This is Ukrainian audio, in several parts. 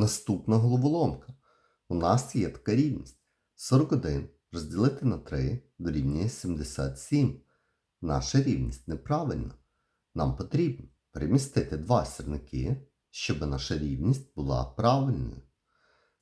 Наступна головоломка. У нас є така рівність. 41 розділити на 3 дорівнює 77. Наша рівність неправильна. Нам потрібно перемістити два сірники, щоб наша рівність була правильною.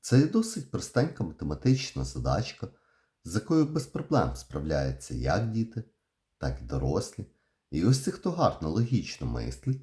Це є досить простенька математична задачка, з якою без проблем справляються як діти, так і дорослі. І ось ті, хто гарно логічно мислить,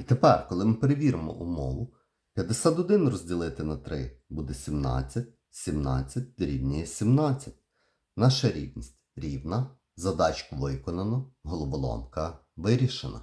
І тепер, коли ми перевіримо умову, 51 розділити на 3 буде 17, 17 дорівнює 17. Наша рівність рівна, задачку виконано, головоломка вирішена.